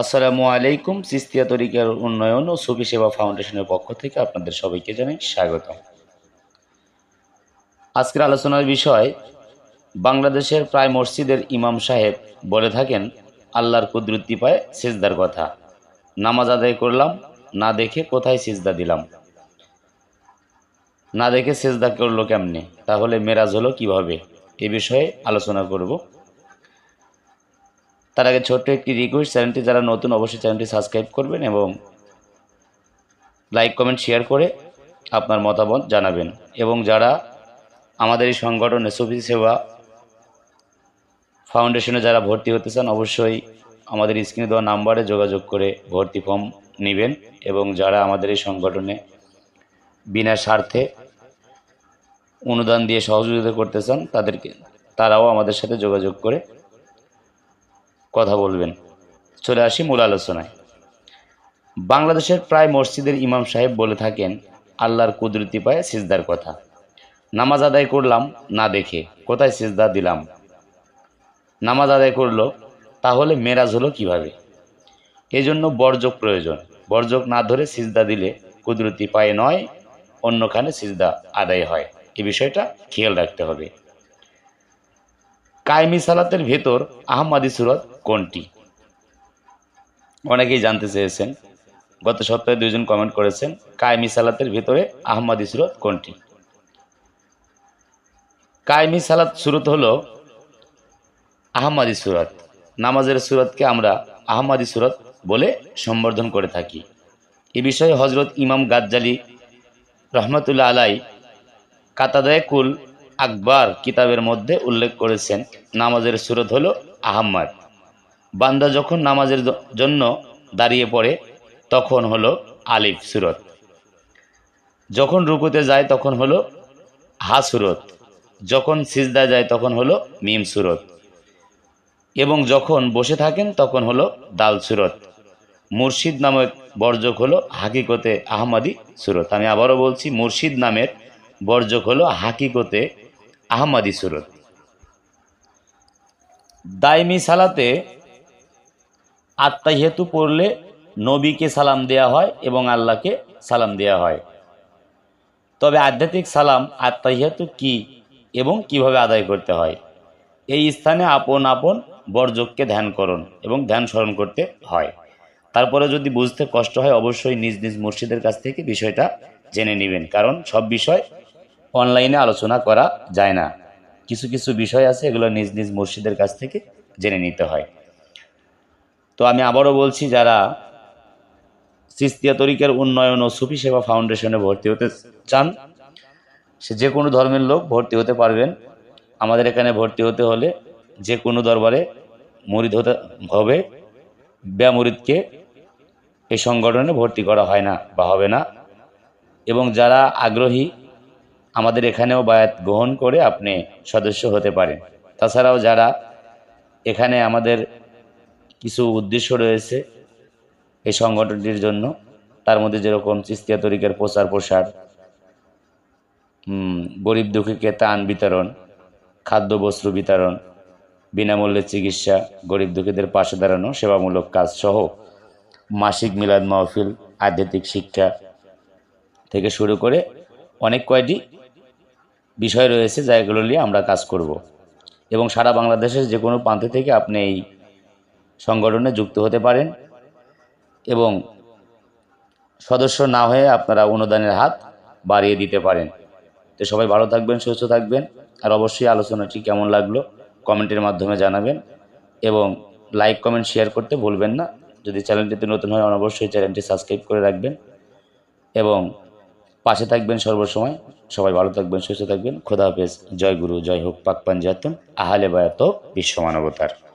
আসসালামু আলাইকুম, সিস্তিয়া তরিকার উন্নয়ন ও সুফি সেবা ফাউন্ডেশনের পক্ষ থেকে আপনাদের সবাইকে জানাই স্বাগত আজকের আলোচনার বিষয়, বাংলাদেশের প্রায় মসজিদের ইমাম সাহেব বলে থাকেন, আল্লাহর কুদরতি পায় সিজদার কথা। নামাজ আদায় করলাম, না দেখে কোথায় সিজদা দিলাম? না দেখে সেজদা করল কেমনে? তাহলে মেরাজ হলো কীভাবে? এ বিষয়ে আলোচনা করব। তার আগে ছোট্ট একটি রিকোয়েস্ট চ্যানেলটি যারা নতুন অবশ্যই চ্যানেলটি সাবস্ক্রাইব করবেন এবং লাইক কমেন্ট শেয়ার করে আপনার মতামত জানাবেন। এবং যারা আমাদের এই সংগঠনে সুফি সেবা ফাউন্ডেশনে যারা ভর্তি হতে চান, অবশ্যই আমাদের স্ক্রিনে দেওয়া নাম্বারে যোগাযোগ করে ভর্তি ফর্ম নেবেন এবং যারা আমাদের এই সংগঠনে বিনা স্বার্থে অনুদান দিয়ে সহযোগিতা করতে চান, তাদেরকে, তারাও আমাদের সাথে যোগাযোগ করে কথা বলবেন। চলে আসি মূল আলোচনায়। বাংলাদেশের প্রায় মসজিদের ইমাম সাহেব বলে থাকেন, আল্লাহর কুদরতি পায় সিজদার কথা। নামাজ আদায় করলাম, না দেখে। কোথায় সিজদা দিলাম? নামাজ আদায় করল, তাহলে মেরাজ হলো কীভাবে? এজন্য বর্জক প্রয়োজন। বর্জক না ধরে সিজদা দিলে কুদরতি পায়ে নয়, অন্যখানে সিজদা আদায় হয়। এ বিষয়টা খেয়াল রাখতে হবে। কায়েমি সালাতের ভেতর আহমাদি সুরত কোনটি? অনেকেই জানতে চেয়েছেন। গত সপ্তাহে দুইজন কমেন্ট করেছেন, কায়েমি সালাতের ভেতরে আহমাদি সুরত কোনটি? কায়েমি সালাত সুরত হল আহমাদি সুরত। নামাজের সুরতকে আমরা আহমাদি সুরত বলে সম্বোধন করে থাকি। এ বিষয়ে হজরত ইমাম গাজ্জালি রহমতুল্লাহ আলাই কাতাদায় কুল আকবর কিতাবের মধ্যে উল্লেখ করেছেন, নামাজের সুরত হল আহম্মদ বান্দা যখন নামাজের জন্য দাঁড়িয়ে পড়ে, তখন হলো আলিফ সুরত। যখন রুকুতে যায়, তখন হলো হা সুরত। যখন সিজদা যায়, তখন হলো মিম সুরত। এবং যখন বসে থাকেন, তখন হলো দাল সুরত। মুর্শিদ নামের বর্জক হলো হাকিকতে আহমাদি সুরত। আমি আবারও বলছি, মুর্শিদ নামের বর্জক হলো হাকিকতে আহমাদি সুরত। দাইমি সালাতে আত্মাহিয়াতু পড়লে নবীকে সালাম দেয়া হয় এবং আল্লাহকে সালাম দেয়া হয়। তবে আধ্যাত্মিক সালাম আত্মাহিয়াতু কি এবং কীভাবে আদায় করতে হয়? এই স্থানে আপন আপন বর্জককে ধ্যান করুন এবং ধ্যান স্মরণ করতে হয়। তারপরে যদি বুঝতে কষ্ট হয়, অবশ্যই নিজ নিজ মুর্শিদের কাছ থেকে বিষয়টা জেনে নেবেন, কারণ সব বিষয় অনলাইনে আলোচনা করা যায় না। কিছু কিছু বিষয় আছে, এগুলো নিজ নিজ মুর্শিদের কাছ থেকে জেনে নিতে হয়। তো আমি আবারও বলছি, যারা সিস্তিয়া তরিকের উন্নয়ন ও সুফি সেবা ফাউন্ডেশনে ভর্তি হতে চান, সে যে কোনো ধর্মের লোক ভর্তি হতে পারবেন। আমাদের এখানে ভর্তি হতে হলে যে কোনো দরবারে মরিদ হতে হবে। ব্যামরিদকে এই সংগঠনে ভর্তি করা হয় না বা হবে না। এবং যারা আগ্রহী, আমাদের এখানেও বায়াত গ্রহণ করে আপনি সদস্য হতে পারেন। তাছাড়াও যারা এখানে আমাদের কিছু উদ্দেশ্য রয়েছে এই সংগঠনটির জন্য। তার মধ্যে যেরকম চিস্তিয়া তরিকের প্রচার প্রসার গরিব দুঃখীকে ত্রাণ বিতরণ, খাদ্য বস্ত্র বিতরণ, বিনামূল্যে চিকিৎসা, গরিব দুঃখীদের পাশে দাঁড়ানো, সেবামূলক কাজ সহ মাসিক মিলাদ মাহফিল, আধ্যাত্মিক শিক্ষা থেকে শুরু করে অনেক কয়টি বিষয় রয়েছে যেগুলো নিয়ে আমরা কাজ করব। এবং সারা বাংলাদেশের যে কোনো প্রান্ত থেকে আপনি এই সংগঠনে যুক্ত হতে পারেন এবং সদস্য না হয়ে আপনারা অনুদানের হাত বাড়িয়ে দিতে পারেন। তো সবাই ভালো থাকবেন, সুস্থ থাকবেন। আর অবশ্যই আলোচনাটি কেমন লাগল কমেন্টের মাধ্যমে জানাবেন এবং লাইক, কমেন্ট, শেয়ার করতে ভুলবেন না। যদি চ্যানেলটিতে নতুন হয় অবশ্যই চ্যানেলটি সাবস্ক্রাইব করে রাখবেন এবং পাশে থাকবেন সর্বসময়। সবাই ভালো থাকবেন, সুস্থ থাকবেন। খোদা হাফেজ। জয় গুরু, জয় হোক পাক পাঞ্জাতন আহালে বায়াত বিশ্ব মানবতার।